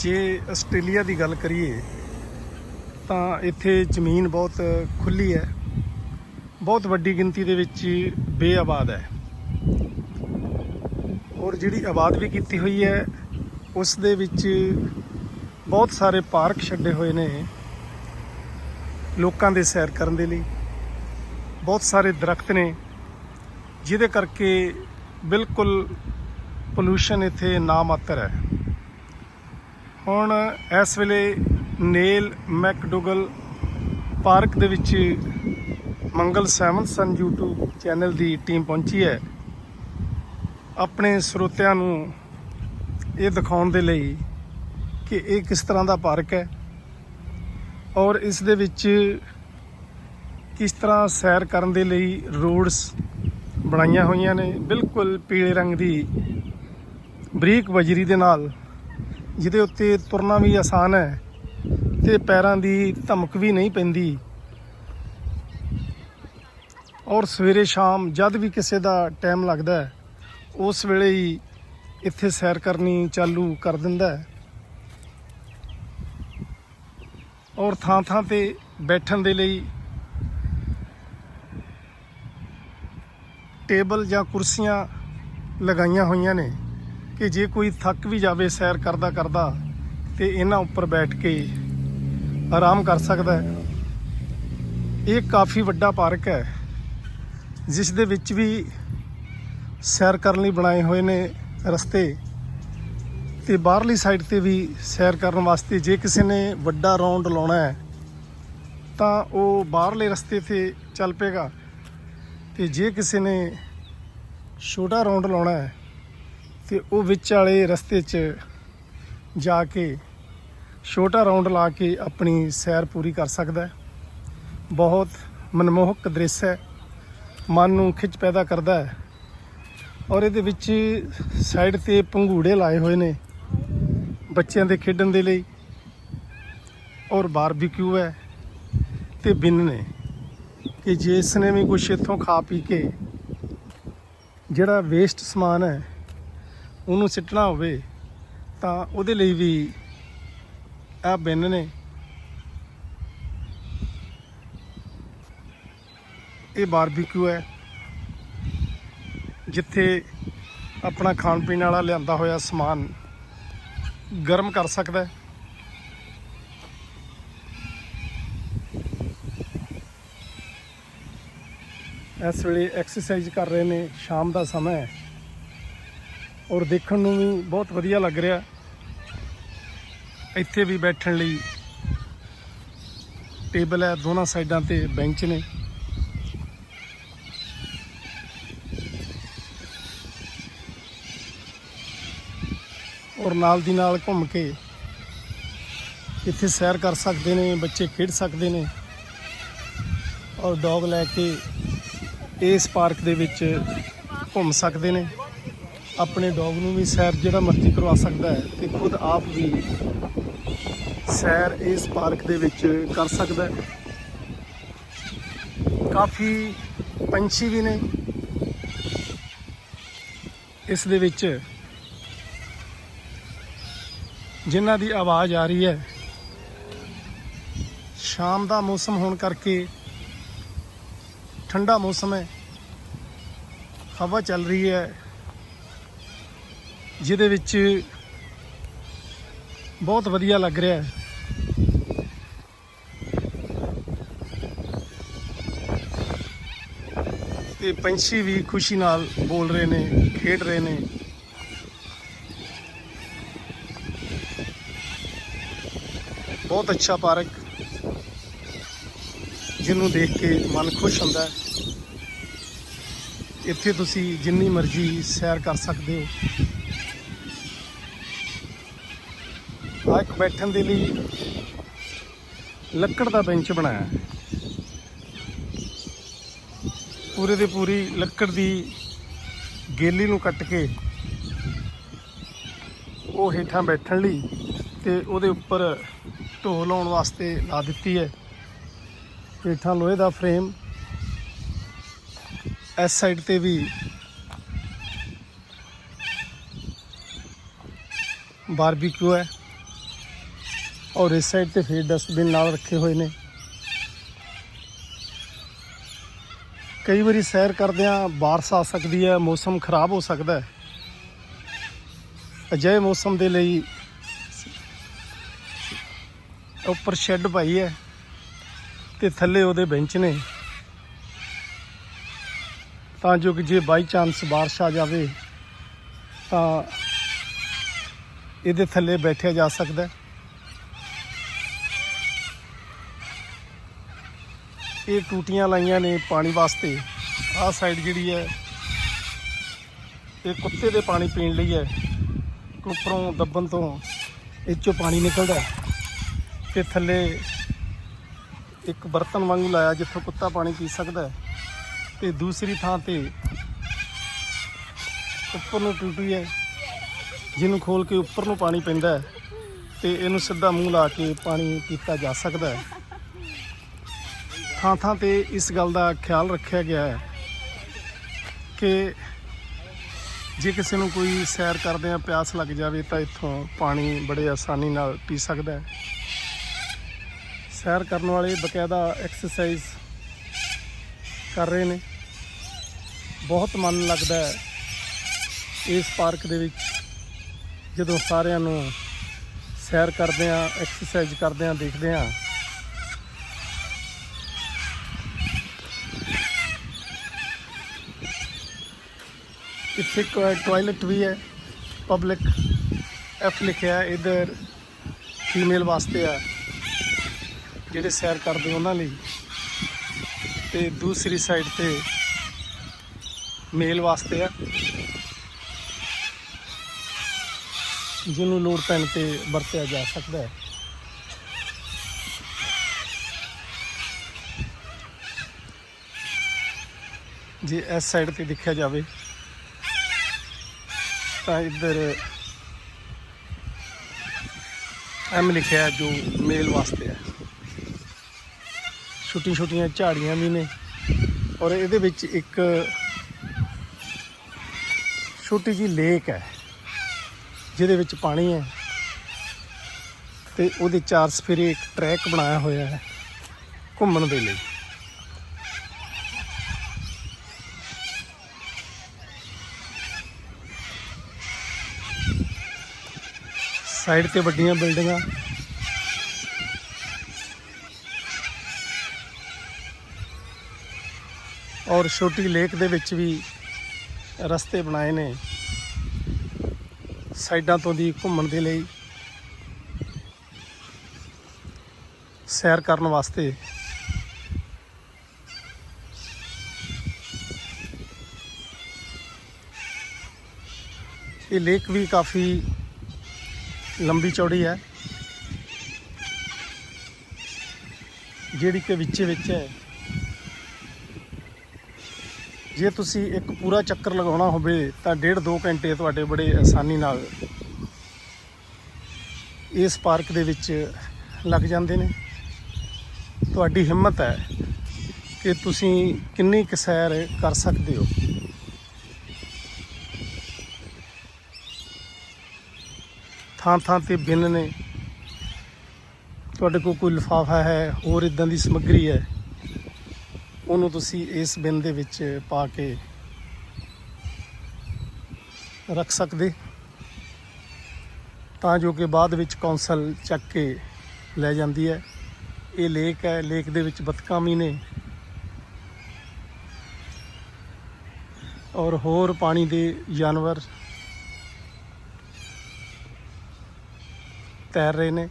ਜੇ ਆਸਟ੍ਰੇਲੀਆ ਦੀ ਗੱਲ ਕਰੀਏ, ਤਾਂ ਇੱਥੇ ਜ਼ਮੀਨ ਬਹੁਤ ਖੁੱਲੀ ਹੈ। ਬਹੁਤ ਵੱਡੀ ਗਿਣਤੀ ਦੇ ਵਿੱਚ ਬੇਆਬਾਦ ਹੈ। ਔਰ ਜਿਹੜੀ ਆਬਾਦ ਵੀ ਕੀਤੀ ਹੋਈ ਹੈ, ਉਸ ਦੇ ਵਿੱਚ ਬਹੁਤ ਸਾਰੇ ਪਾਰਕ ਛੱਡੇ ਹੋਏ ਨੇ ਲੋਕਾਂ ਦੇ ਸੈਰ ਕਰਨ ਦੇ ਲਈ। ਬਹੁਤ ਸਾਰੇ ਦਰਖਤ ਨੇ, ਜਿਹਦੇ ਕਰਕੇ ਬਿਲਕੁਲ ਪੋਲੂਸ਼ਨ ਇੱਥੇ ਨਾ ਮਾਤਰ ਹੈ। ਹੁਣ ਇਸ ਵੇਲੇ ਨੇਲ ਮੈਕਡੋਗਲ ਪਾਰਕ ਦੇ ਵਿੱਚ Mangal seventh son YouTube channel ਦੀ ਟੀਮ ਪਹੁੰਚੀ ਹੈ। ਆਪਣੇ ਸਰੋਤਿਆਂ ਨੂੰ ਇਹ ਦਿਖਾਉਣ ਦੇ ਲਈ ਕਿ ਇਹ ਕਿਸ ਤਰ੍ਹਾਂ ਦਾ ਪਾਰਕ ਹੈ ਔਰ ਇਸ ਦੇ ਵਿੱਚ ਕਿਸ ਤਰ੍ਹਾਂ ਸੈਰ ਕਰਨ ਦੇ ਲਈ ਰੋਡਸ ਬਣਾਈਆਂ ਹੋਈਆਂ ਨੇ। ਬਿਲਕੁਲ ਪੀਲੇ ਰੰਗ ਦੀ ਬਰੀਕ ਬਜਰੀ ਦੇ ਨਾਲ ਜਿਹਦੇ ਉੱਤੇ ਤੁਰਨਾ ਵੀ ਆਸਾਨ ਹੈ ਤੇ ਪੈਰਾਂ ਦੀ ਧਮਕ ਵੀ ਨਹੀਂ ਪੈਂਦੀ। ਔਰ ਸਵੇਰੇ ਸ਼ਾਮ ਜਦ ਵੀ ਕਿਸੇ ਦਾ ਟਾਈਮ ਲੱਗਦਾ ਹੈ, ਉਸ ਵੇਲੇ ਹੀ ਇੱਥੇ ਸੈਰ ਕਰਨੀ ਚਾਲੂ ਕਰ ਦਿੰਦਾ ਹੈ। ਔਰ ਥਾਂ ਥਾਂ ਤੇ ਬੈਠਣ ਦੇ ਲਈ ਟੇਬਲ ਜਾਂ ਕੁਰਸੀਆਂ ਲਗਾਈਆਂ ਹੋਈਆਂ ਨੇ। ਕਿ ਜੇ ਕੋਈ ਥੱਕ ਵੀ ਜਾਵੇ ਸੈਰ ਕਰਦਾ ਕਰਦਾ ਤੇ ਇਹਨਾਂ ਉੱਪਰ ਬੈਠ ਕੇ ਆਰਾਮ ਕਰ ਸਕਦਾ ਹੈ। ਇਹ ਕਾਫੀ ਵੱਡਾ ਪਾਰਕ ਹੈ, ਜਿਸ ਦੇ ਵਿੱਚ ਵੀ ਸੈਰ ਕਰਨ ਲਈ ਬਣਾਏ ਹੋਏ ਨੇ ਰਸਤੇ ਤੇ ਬਾਹਰਲੀ ਸਾਈਡ ਤੇ ਵੀ ਸੈਰ ਕਰਨ ਵਾਸਤੇ ਜੇ ਕਿਸੇ ਨੇ ਵੱਡਾ ਰਾਉਂਡ ਲਾਉਣਾ ਹੈ, ਤਾਂ ਉਹ ਬਾਹਰਲੇ ਰਸਤੇ ਤੇ ਚੱਲ ਪਏਗਾ। ਤੇ ਜੇ ਕਿਸੇ ਨੇ ਛੋਟਾ ਰਾਉਂਡ ਲਾਉਣਾ ਹੈ ਤੇ ਉਹ ਵਿੱਚ ਵਾਲੇ ਰਸਤੇ 'ਚ ਜਾ ਕੇ ਛੋਟਾ ਰਾਉਂਡ ਲਾ ਕੇ ਆਪਣੀ ਸੈਰ ਪੂਰੀ ਕਰ ਸਕਦਾ ਹੈ। ਬਹੁਤ ਮਨਮੋਹਕ ਦ੍ਰਿਸ਼ ਹੈ। ਮਨ ਨੂੰ ਖਿੱਚ ਪੈਦਾ ਕਰਦਾ ਹੈ। ਔਰ ਇਹਦੇ ਵਿੱਚ ਸਾਈਡ ਤੇ ਪੰਘੂੜੇ ਲਾਏ ਹੋਏ ਨੇ ਬੱਚਿਆਂ ਦੇ ਖੇਡਣ ਦੇ ਲਈ। ਔਰ ਬਾਰਬੀਕਿਊ ਹੈ ਤੇ ਬਿੰਨ ਨੇ ਕਿ ਜਿਸ ਨੇ ਵੀ ਕੁਛ ਇੱਥੋਂ ਖਾ ਪੀ ਕੇ ਜਿਹੜਾ ਵੇਸਟ ਸਮਾਨ ਹੈ ਉਹਨੂੰ ਸਿੱਟਣਾ ਹੋਵੇ, ਤਾਂ ਉਹਦੇ ਲਈ ਵੀ ਇਹ ਬਿੰਨ ਨੇ ਇਹ ਬਾਰਬੀਕਿਊ ਹੈ, ਜਿੱਥੇ ਆਪਣਾ ਖਾਣ ਪੀਣ ਵਾਲਾ ਲਿਆਂਦਾ ਹੋਇਆ ਸਮਾਨ ਗਰਮ ਕਰ ਸਕਦਾ ਹੈ। ਇਸ ਵੇਲੇ ਐਕਸਰਸਾਈਜ਼ ਕਰ ਰਹੇ ਨੇ, ਸ਼ਾਮ ਦਾ ਸਮਾਂ ਹੈ। ਔਰ ਦੇਖਣ ਨੂੰ ਵੀ ਬਹੁਤ ਵਧੀਆ ਲੱਗ ਰਿਹਾ। ਇੱਥੇ ਵੀ ਬੈਠਣ ਲਈ ਟੇਬਲ ਹੈ, ਦੋਨਾਂ ਸਾਈਡਾਂ ਤੇ ਬੈਂਚ ਨੇ। ਔਰ ਨਾਲ ਦੀ ਨਾਲ ਘੁੰਮ ਕੇ ਇੱਥੇ ਸੈਰ ਕਰ ਸਕਦੇ ਨੇ, ਬੱਚੇ ਖੇਡ ਸਕਦੇ ਨੇ। ਔਰ ਡੌਗ ਲੈ ਕੇ ਇਸ ਪਾਰਕ ਦੇ ਵਿੱਚ ਘੁੰਮ ਸਕਦੇ ਨੇ। ਆਪਣੇ ਡੌਗ ਨੂੰ ਵੀ ਸੈਰ ਜਿਹੜਾ ਮਰਜ਼ੀ ਕਰਵਾ ਸਕਦਾ ਹੈ ਤੇ ਖੁਦ ਆਪ ਵੀ ਸੈਰ ਇਸ ਪਾਰਕ ਦੇ ਵਿੱਚ ਕਰ ਸਕਦਾ ਹੈ। ਕਾਫੀ ਪੰਛੀ ਵੀ ਨੇ। ਇਸ ਦੇ ਵਿੱਚ ਜਿਨ੍ਹਾਂ ਦੀ ਆਵਾਜ਼ ਆ ਰਹੀ ਹੈ, ਸ਼ਾਮ ਦਾ ਮੌਸਮ ਹੋਣ ਕਰਕੇ ਠੰਡਾ ਮੌਸਮ ਹੈ, ਹਵਾ ਚੱਲ ਰਹੀ ਹੈ। ਜਿਹਦੇ ਵਿੱਚ ਬਹੁਤ ਵਧੀਆ ਲੱਗ ਰਿਹਾ ਹੈ। ਤੇ ਪੰਛੀ ਵੀ ਖੁਸ਼ੀ ਨਾਲ ਬੋਲ ਰਹੇ ਨੇ, ਖੇਡ ਰਹੇ ਨੇ। ਬਹੁਤ ਅੱਛਾ ਪਾਰਕ, ਜਿਹਨੂੰ ਦੇਖ ਕੇ ਮਨ ਖੁਸ਼ ਹੁੰਦਾ ਹੈ। ਇੱਥੇ ਤੁਸੀਂ ਜਿੰਨੀ ਮਰਜ਼ੀ ਸੈਰ ਕਰ ਸਕਦੇ ਹੋ। ਆ ਇੱਕ ਬੈਠਣ ਦੇ ਲਈ ਲੱਕੜ ਦਾ ਬੈਂਚ ਬਣਾਇਆ। ਪੂਰੇ ਦੇ ਪੂਰੀ ਲੱਕੜ ਦੀ ਗੇਲੀ ਨੂੰ ਕੱਟ ਕੇ ਉਹ ਹੇਠਾਂ ਬੈਠਣ ਲਈ ਤੇ ਉਹਦੇ ਉੱਪਰ ਢੋ ਲਾਉਣ ਵਾਸਤੇ ਲਾ ਦਿੱਤੀ ਹੈ। ਹੇਠਾਂ ਲੋਹੇ ਦਾ ਫਰੇਮ। ਇਸ ਸਾਈਡ ਤੇ ਵੀ ਬਾਰਬੀਕਿਊ ਹੈ। ਔਰ ਇਸ ਸਾਈਡ ਤੇ ਫਿਰ ਡਸਟਬਿਨ ਨਾਲ ਰੱਖੇ ਹੋਏ ਨੇ। ਕਈ ਵਾਰੀ ਸੈਰ ਕਰਦਿਆਂ ਬਾਰਿਸ਼ ਆ ਸਕਦੀ ਹੈ, ਮੌਸਮ ਖਰਾਬ ਹੋ ਸਕਦਾ ਹੈ। ਅਜਿਹੇ ਮੌਸਮ ਦੇ ਲਈ ਉੱਪਰ ਸ਼ੈੱਡ ਪਾਈ ਹੈ ਤੇ ਥੱਲੇ ਉਹਦੇ ਬੈਂਚ ਨੇ। ਤਾਂ ਜੋ ਕਿ ਜੇ ਬਾਈ ਚਾਂਸ ਬਾਰਿਸ਼ ਆ ਜਾਵੇ, ਤਾਂ ਇਹਦੇ ਥੱਲੇ ਬੈਠਿਆ ਜਾ ਸਕਦਾ ਹੈ। ਇਹ ਟੂਟੀਆਂ ਲਾਈਆਂ ਨੇ ਪਾਣੀ ਵਾਸਤੇ। ਆਹ ਸਾਈਡ ਜਿਹੜੀ ਹੈ, ਇਹ ਕੁੱਤੇ ਦੇ ਪਾਣੀ ਪੀਣ ਲਈ ਹੈ। ਉੱਪਰੋਂ ਦੱਬਣ ਤੋਂ ਇਹ ਚੋਂ ਪਾਣੀ ਨਿਕਲਦਾ ਹੈ। ਤੇ ਥੱਲੇ ਇੱਕ ਬਰਤਨ ਵਾਂਗੂ ਲਾਇਆ ਜਿੱਥੋਂ ਕੁੱਤਾ ਪਾਣੀ ਪੀ ਸਕਦਾ ਹੈ। ਤੇ ਦੂਸਰੀ ਥਾਂ ਤੇ ਉੱਪਰ ਨੂੰ ਟੂਟੀ ਹੈ, ਜਿਹਨੂੰ ਖੋਲ ਕੇ ਉੱਪਰ ਨੂੰ ਪਾਣੀ ਪੈਂਦਾ ਹੈ। ਤੇ ਇਹਨੂੰ ਸਿੱਧਾ ਮੂੰਹ ਲਾ ਕੇ ਪਾਣੀ ਪੀਤਾ ਜਾ ਸਕਦਾ ਹੈ। ਥਾਂ ਥਾਂ ਤੇ ਇਸ ਗੱਲ ਦਾ ਖਿਆਲ ਰੱਖਿਆ ਗਿਆ ਹੈ ਕਿ ਜੇ ਕਿਸੇ ਨੂੰ ਕੋਈ ਸੈਰ ਕਰਦੇ ਆ, ਪਿਆਸ ਲੱਗ ਜਾਵੇ ਤਾਂ ਇੱਥੋਂ ਪਾਣੀ ਬੜੇ ਆਸਾਨੀ ਨਾਲ ਪੀ ਸਕਦਾ ਹੈ। ਸੈਰ ਕਰਨ ਵਾਲੇ ਬਕਾਇਦਾ ਐਕਸਰਸਾਈਜ਼ ਕਰ ਰਹੇ ਨੇ। ਬਹੁਤ ਮਨ ਲੱਗਦਾ ਹੈ ਇਸ ਪਾਰਕ ਦੇ ਵਿੱਚ, ਜਦੋਂ ਸਾਰਿਆਂ ਨੂੰ ਸੈਰ ਕਰਦੇ ਆ, ਐਕਸਰਸਾਈਜ਼ ਕਰਦੇ ਆ, ਦੇਖਦੇ ਆ। ਇੱਥੇ ਟਾਇਲਟ ਵੀ ਹੈ। ਪਬਲਿਕ ਐਫ ਲਿਖਿਆ ਹੈ, ਇਧਰ ਫੀਮੇਲ ਵਾਸਤੇ ਆ ਜਿਹੜੇ ਸੈਰ ਕਰਦੇ ਉਹਨਾਂ ਲਈ। ਤੇ ਦੂਸਰੀ ਸਾਈਡ ਤੇ ਮੇਲ ਵਾਸਤੇ ਆ ਜਿਹਨੂੰ ਲੋੜ ਪੈਣ ਤੇ ਵਰਤਿਆ ਜਾ ਸਕਦਾ ਹੈ। ਜੇ ਇਸ ਸਾਈਡ ਤੇ ਦੇਖਿਆ ਜਾਵੇ ਇੱਧਰ ਐਮ ਲਿਖਿਆ ਜੋ ਮੇਲ ਵਾਸਤੇ ਹੈ। ਛੋਟੀ ਛੋਟੀਆਂ ਝਾੜੀਆਂ ਵੀ ਨੇ ਔਰ ਇਹਦੇ ਵਿੱਚ ਇੱਕ ਛੋਟੀ ਜੀ ਲੇਕ ਹੈ, ਜਿਹਦੇ ਵਿੱਚ ਪਾਣੀ ਹੈ ਤੇ ਉਹਦੇ ਚਾਰ ਸਫੇਰੇ ਇੱਕ ਟਰੈਕ ਬਣਾਇਆ ਹੋਇਆ ਹੈ ਘੁੰਮਣ ਦੇ ਲਈ। ਸਾਈਡ ਤੇ ਵੱਡੀਆਂ ਬਿਲਡਿੰਗਾਂ। ਔਰ ਛੋਟੀ ਲੇਕ ਦੇ ਵਿੱਚ ਵੀ ਰਸਤੇ ਬਣਾਏ ਨੇ ਸਾਈਡਾਂ ਤੋਂ ਦੀ ਘੁੰਮਣ ਦੇ ਲਈ। ਸੈਰ ਕਰਨ ਵਾਸਤੇ। ਇਹ ਲੇਕ ਵੀ ਕਾਫੀ ਲੰਬੀ ਚੌੜੀ ਹੈ। ਜਿਹੜੀ ਕਿ ਵਿੱਚੇ ਵਿੱਚ ਹੈ। ਜੇ ਤੁਸੀਂ ਇੱਕ ਪੂਰਾ ਚੱਕਰ ਲਗਾਉਣਾ ਹੋਵੇ, ਤਾਂ ਡੇਢ 2 ਘੰਟੇ ਤੁਹਾਡੇ ਬੜੇ ਆਸਾਨੀ ਨਾਲ ਇਸ ਪਾਰਕ ਦੇ ਵਿੱਚ ਲੱਗ ਜਾਂਦੇ ਨੇ। ਤੁਹਾਡੀ ਹਿੰਮਤ ਹੈ ਕਿ ਤੁਸੀਂ ਕਿੰਨੀ ਕੁ ਸੈਰ ਕਰ ਸਕਦੇ ਹੋ। ਥਾਂ ਥਾਂ ਤੇ ਬਿੰਨ ਨੇ। ਤੁਹਾਡੇ ਕੋਲ ਕੋਈ ਲਿਫਾਫਾ ਹੈ, ਹੋਰ ਇਦਾਂ ਦੀ ਸਮੱਗਰੀ ਹੈ? ਉਹਨੂੰ ਤੁਸੀਂ ਇਸ ਬਿੰਨ ਦੇ ਵਿੱਚ ਪਾ ਕੇ ਰੱਖ ਸਕਦੇ? ਤਾਂ ਜੋ ਕਿ ਬਾਅਦ ਵਿੱਚ ਕੌਂਸਲ ਚੱਕ ਕੇ ਲੈ ਜਾਂਦੀ ਹੈ। ਇਹ ਲੇਕ ਹੈ ਲੇਕ ਦੇ ਵਿੱਚ ਬਤਕਾਂ ਵੀ ਨੇ। ਔਰ ਹੋਰ ਪਾਣੀ ਦੇ ਜਾਨਵਰ ਤੈਰ ਰਹੇ ਨੇ।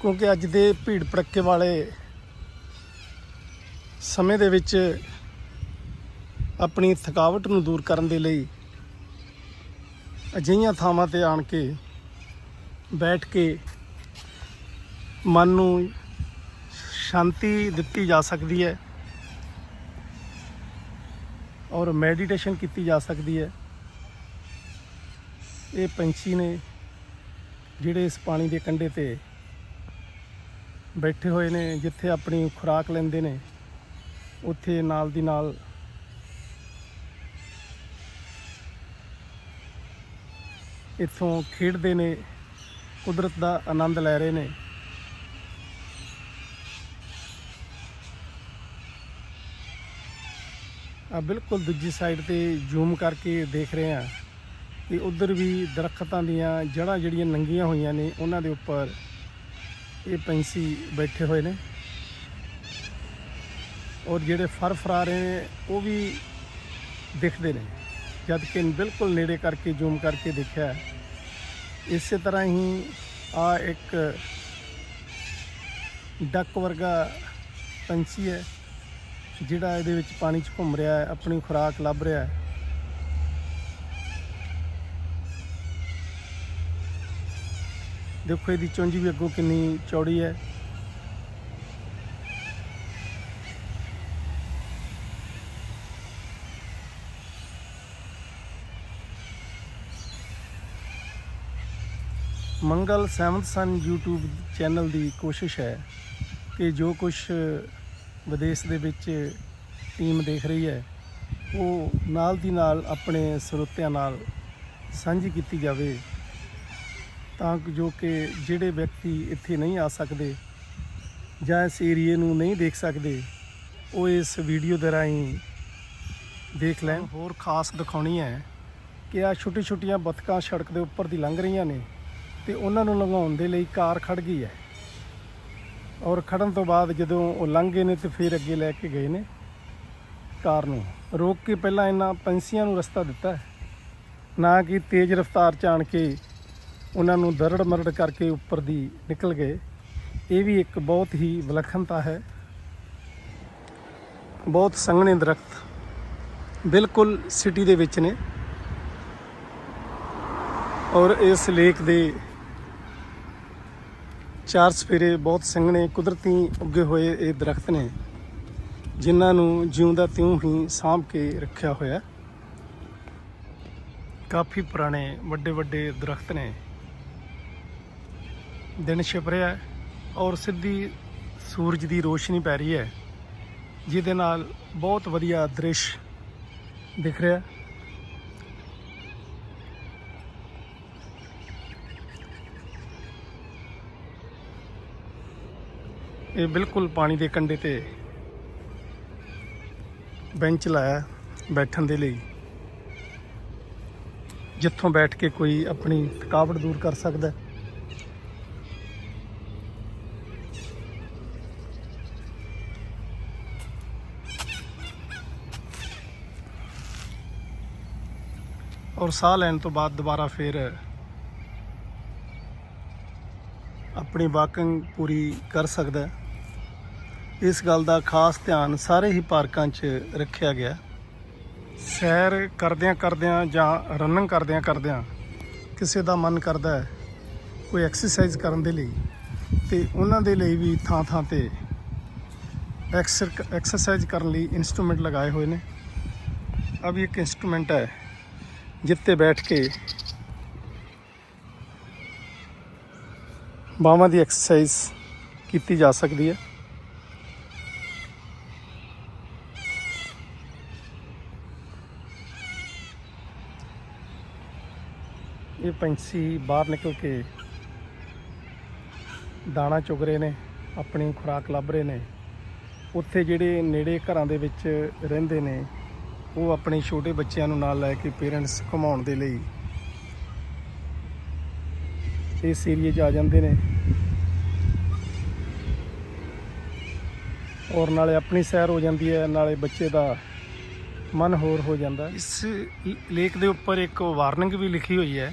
ਕਿਉਂਕਿ ਅੱਜ ਦੇ ਭੀੜ ਭੜੱਕੇ ਵਾਲੇ ਸਮੇਂ ਦੇ ਵਿੱਚ ਆਪਣੀ ਥਕਾਵਟ ਨੂੰ ਦੂਰ ਕਰਨ ਦੇ ਲਈ ਅਜਿਹੀਆਂ ਥਾਵਾਂ ਤੇ ਆਣ ਕੇ ਬੈਠ ਕੇ ਮਨ ਨੂੰ ਸ਼ਾਂਤੀ ਦਿੱਤੀ ਜਾ ਸਕਦੀ ਹੈ ਔਰ ਮੈਡੀਟੇਸ਼ਨ ਕੀਤੀ ਜਾ ਸਕਦੀ ਹੈ। ਇਹ ਪੰਛੀ ਨੇ ਜਿਹੜੇ ਇਸ ਪਾਣੀ ਦੇ ਕੰਢੇ ਤੇ ਬੈਠੇ ਹੋਏ ਨੇ, ਜਿੱਥੇ ਆਪਣੀ ਖੁਰਾਕ ਲੈਂਦੇ ਨੇ, ਉੱਥੇ ਨਾਲ ਦੀ ਨਾਲ ਇੱਥੋਂ ਖੇਡਦੇ ਨੇ, ਕੁਦਰਤ ਦਾ ਆਨੰਦ ਲੈ ਰਹੇ ਨੇ। ਆ ਬਿਲਕੁਲ ਦੂਜੀ ਸਾਈਡ ਤੇ ਜ਼ੂਮ ਕਰਕੇ ਦੇਖ ਰਹੇ ਆ ਕਿ ਉਧਰ ਵੀ ਦਰਖਤਾਂ ਦੀਆਂ ਜੜ੍ਹਾਂ ਜਿਹੜੀਆਂ ਨੰਗੀਆਂ ਹੋਈਆਂ ਨੇ, ਉਹਨਾਂ ਦੇ ਉੱਪਰ ਇਹ ਪੰਛੀ ਬੈਠੇ ਹੋਏ ਨੇ। ਔਰ ਜਿਹੜੇ ਫਰ ਫਰਾ ਰਹੇ ਨੇ, ਉਹ ਵੀ ਦਿਖਦੇ ਨੇ। ਜਦ ਕਿ ਬਿਲਕੁਲ ਨੇੜੇ ਕਰਕੇ ਜ਼ੂਮ ਕਰਕੇ ਦੇਖਿਆ ਇਸੇ ਤਰ੍ਹਾਂ ਹੀ ਆ ਇੱਕ ਡੱਕ ਵਰਗਾ ਪੰਛੀ ਹੈ। ਜਿਹੜਾ ਇਹਦੇ ਵਿੱਚ ਪਾਣੀ 'ਚ ਘੁੰਮ ਰਿਹਾ ਹੈ, ਆਪਣੀ ਖੁਰਾਕ ਲੱਭ ਰਿਹਾ ਹੈ। ਦੇਖੋ ਇਹਦੀ ਚੁੰਝ ਵੀ ਅੱਗੋਂ ਕਿੰਨੀ ਚੌੜੀ ਹੈ। Mangal seventh son YouTube channel ਦੀ ਕੋਸ਼ਿਸ਼ ਹੈ ਕਿ ਜੋ ਕੁਝ ਵਿਦੇਸ਼ ਦੇ ਵਿੱਚ ਟੀਮ ਦੇਖ ਰਹੀ ਹੈ। ਉਹ ਨਾਲ ਦੀ ਨਾਲ ਆਪਣੇ ਸਰੋਤਿਆਂ ਨਾਲ ਸਾਂਝੀ ਕੀਤੀ ਜਾਵੇ ਤਾਂ ਜੋ ਕਿ ਜਿਹੜੇ ਵਿਅਕਤੀ ਇੱਥੇ ਨਹੀਂ ਆ ਸਕਦੇ ਜਾਂ ਇਸ ਏਰੀਏ ਨੂੰ ਨਹੀਂ ਦੇਖ ਸਕਦੇ, ਉਹ ਇਸ ਵੀਡੀਓ ਦੇ ਰਾਹੀਂ ਦੇਖ ਲੈਣ। ਹੋਰ ਖਾਸ ਦਿਖਾਉਣੀ ਹੈ ਕਿ ਆ ਛੋਟੀ ਛੋਟੀਆਂ ਬਤਕਾਂ ਸੜਕ ਦੇ ਉੱਪਰ ਦੀ ਲੰਘ ਰਹੀਆਂ ਨੇ ਤੇ ਉਹਨਾਂ ਨੂੰ ਲੰਘਾਉਣ ਦੇ ਲਈ ਕਾਰ ਖੜ ਗਈ ਹੈ। ਔਰ ਖੜਨ ਤੋਂ ਬਾਅਦ ਜਦੋਂ ਉਹ ਲੰਘ ਗਏ ਨੇ ਤੇ ਫਿਰ ਅੱਗੇ ਲੈ ਕੇ ਗਏ ਨੇ ਕਾਰ ਨੂੰ। ਰੋਕ ਕੇ ਪਹਿਲਾਂ ਇਹਨਾਂ ਪੰਛੀਆਂ ਨੂੰ ਰਸਤਾ ਦਿੱਤਾ। ਨਾ ਕਿ ਤੇਜ਼ ਰਫ਼ਤਾਰ ਚ ਆਣ ਕੇ ਉਹਨਾਂ ਨੂੰ ਦਰੜ ਮਰੜ ਕਰਕੇ ਉੱਪਰ ਦੀ ਨਿਕਲ ਗਏ। ਇਹ ਵੀ ਇੱਕ ਬਹੁਤ ਹੀ ਵਿਲੱਖਣਤਾ ਹੈ। ਬਹੁਤ ਸੰਘਣੇ ਦਰਖਤ ਬਿਲਕੁਲ ਸਿਟੀ ਦੇ ਵਿੱਚ ਨੇ। ਔਰ ਇਸ ਲੇਕ ਦੇ ਚਾਰ ਸਫੇਰੇ ਬਹੁਤ ਸੰਘਣੇ ਕੁਦਰਤੀ ਉੱਗੇ ਹੋਏ ਇਹ ਦਰਖਤ ਨੇ, ਜਿਨ੍ਹਾਂ ਨੂੰ ਜਿਉਂਦਾ ਤਿਉਂ ਹੀ ਸਾਂਭ ਕੇ ਰੱਖਿਆ ਹੋਇਆ ਕਾਫੀ ਪੁਰਾਣੇ ਵੱਡੇ ਵੱਡੇ ਦਰਖਤ ਨੇ। ਦਿਨ ਛਿਪ ਰਿਹਾ ਔਰ ਸਿੱਧੀ ਸੂਰਜ ਦੀ ਰੋਸ਼ਨੀ ਪੈ ਰਹੀ ਹੈ, ਜਿਹਦੇ ਨਾਲ ਬਹੁਤ ਵਧੀਆ ਦ੍ਰਿਸ਼ ਦਿਖ ਰਿਹਾ ਇਹ ਬਿਲਕੁਲ ਪਾਣੀ ਦੇ ਕੰਢੇ ਤੇ ਬੈਂਚ ਲਾਇਆ ਬੈਠਣ ਦੇ ਲਈ। ਜਿੱਥੋਂ ਬੈਠ ਕੇ ਕੋਈ ਆਪਣੀ ਥਕਾਵਟ ਦੂਰ ਕਰ ਸਕਦਾ ਔਰ ਸਾਹ ਲੈਣ ਤੋਂ ਬਾਅਦ ਦੁਬਾਰਾ ਫਿਰ ਆਪਣੀ ਵਾਕਿੰਗ ਪੂਰੀ ਕਰ ਸਕਦਾ ਹੈ। ਇਸ ਗੱਲ ਦਾ ਖਾਸ ਧਿਆਨ ਸਾਰੇ ਹੀ ਪਾਰਕਾਂ 'ਚ ਰੱਖਿਆ ਗਿਆ। ਸੈਰ ਕਰਦਿਆਂ ਕਰਦਿਆਂ ਜਾਂ ਰਨਿੰਗ ਕਰਦਿਆਂ ਕਰਦਿਆਂ ਕਿਸੇ ਦਾ ਮਨ ਕਰਦਾ ਹੈ ਕੋਈ ਐਕਸਰਸਾਈਜ਼ ਕਰਨ ਦੇ ਲਈ ਤੇ ਉਹਨਾਂ ਦੇ ਲਈ ਵੀ ਥਾਂ ਥਾਂ ਤੇ ਐਕਸਰ- ਐਕਸਰਸਾਈਜ਼ ਕਰਨ ਲਈ ਇਨਸਟਰੂਮੈਂਟ ਲਗਾਏ ਹੋਏ ਨੇ। ਆ ਵੀ ਇੱਕ ਇਨਸਟਰੂਮੈਂਟ ਹੈ ਜਿੱਤੇ ਬੈਠ ਕੇ ਬਾਹਾਂ ਦੀ ਐਕਸਰਸਾਈਜ਼ ਕੀਤੀ ਜਾ ਸਕਦੀ ਹੈ। ਇਹ ਪੰਛੀ ਬਾਹਰ ਨਿਕਲ ਕੇ ਦਾਣਾ ਚੁਗ ਰਹੇ ਨੇ, ਆਪਣੀ ਖੁਰਾਕ ਲੱਭ ਰਹੇ ਨੇ। ਉੱਥੇ ਜਿਹੜੇ ਨੇੜੇ ਘਰਾਂ ਦੇ ਵਿੱਚ ਰਹਿੰਦੇ ਨੇ, ਉਹ ਆਪਣੇ ਛੋਟੇ ਬੱਚਿਆਂ ਨੂੰ ਨਾਲ ਲੈ ਕੇ ਪੇਰੈਂਟਸ ਘੁਮਾਉਣ ਦੇ ਲਈ ਇਸ ਏਰੀਏ 'ਚ ਆ ਜਾਂਦੇ ਨੇ। ਔਰ ਨਾਲੇ ਆਪਣੀ ਸੈਰ ਹੋ ਜਾਂਦੀ ਹੈ, ਨਾਲੇ ਬੱਚੇ ਦਾ ਮਨ ਹੋਰ ਹੋ ਜਾਂਦਾ। ਇਸ ਲੇਖ ਦੇ ਉੱਪਰ ਇੱਕ ਵਾਰਨਿੰਗ ਵੀ ਲਿਖੀ ਹੋਈ ਹੈ।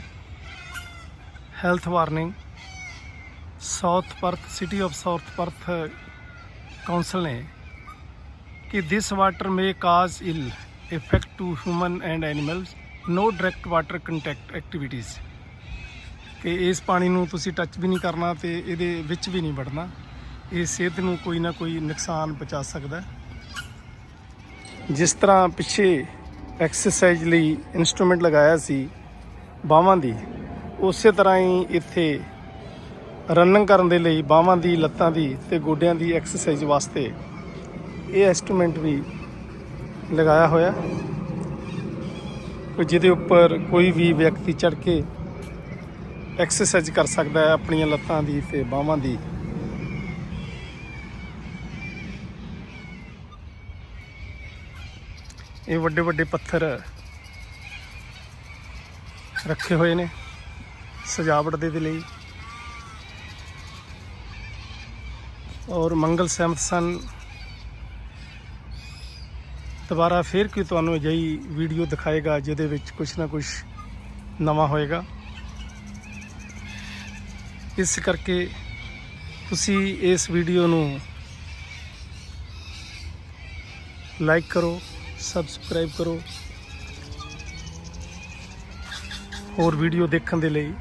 Health warning South Perth city of South Perth council ਨੇ ਕਿ this water may cause ill effect to human and animals no direct water contact activities ਕਿ ਇਸ ਪਾਣੀ ਨੂੰ ਤੁਸੀਂ ਟੱਚ ਵੀ ਨਹੀਂ ਕਰਨਾ ਤੇ ਇਹਦੇ ਵਿੱਚ ਵੀ ਨਹੀਂ ਵੜਨਾ। ਇਹ ਸਿਹਤ ਨੂੰ ਕੋਈ ਨਾ ਕੋਈ ਨੁਕਸਾਨ ਪਹੁੰਚਾ ਸਕਦਾ ਜਿਸ ਤਰ੍ਹਾਂ ਪਿੱਛੇ ਐਕਸਰਸਾਈਜ਼ ਲਈ ਇਨਸਟਰੂਮੈਂਟ ਲਗਾਇਆ ਸੀ ਬਾਹਾਂ ਦੀ ਉਸੇ ਤਰ੍ਹਾਂ ਹੀ ਇੱਥੇ ਰਨਿੰਗ ਕਰਨ ਦੇ ਲਈ ਬਾਹਾਂ ਦੀ, ਲੱਤਾਂ ਦੀ ਤੇ ਗੋਡਿਆਂ ਦੀ ਐਕਸਰਸਾਈਜ਼ ਵਾਸਤੇ ਇਹ ਐਸਟੀਮੇਟ ਵੀ ਲਗਾਇਆ ਹੋਇਆ। ਜਿਹਦੇ ਉੱਪਰ ਕੋਈ ਵੀ ਵਿਅਕਤੀ ਚੜ ਕੇ ਐਕਸਰਸਾਈਜ਼ ਕਰ ਸਕਦਾ ਹੈ ਆਪਣੀਆਂ ਲੱਤਾਂ ਦੀ ਤੇ ਬਾਹਾਂ ਦੀ। ਇਹ ਵੱਡੇ ਵੱਡੇ ਪੱਥਰ ਰੱਖੇ ਹੋਏ ਨੇ। ਸਜਾਵਟ ਦੇ ਲਈ। ਔਰ ਮੰਗਲ ਸਹਿਮਤ ਸਨ। ਦੁਬਾਰਾ ਫੇਰ ਕੋਈ ਤੁਹਾਨੂੰ ਅਜਿਹੀ ਵੀਡੀਓ ਦਿਖਾਏਗਾ, ਜਿਹਦੇ ਵਿੱਚ ਕੁਝ ਨਾ ਕੁਝ ਨਵਾਂ ਹੋਏਗਾ। ਇਸ ਕਰਕੇ ਤੁਸੀਂ ਇਸ ਵੀਡੀਓ ਨੂੰ ਲਾਈਕ ਕਰੋ, ਸਬਸਕ੍ਰਾਈਬ ਕਰੋ। ਹੋਰ ਵੀਡੀਓ ਦੇਖਣ ਦੇ ਲਈ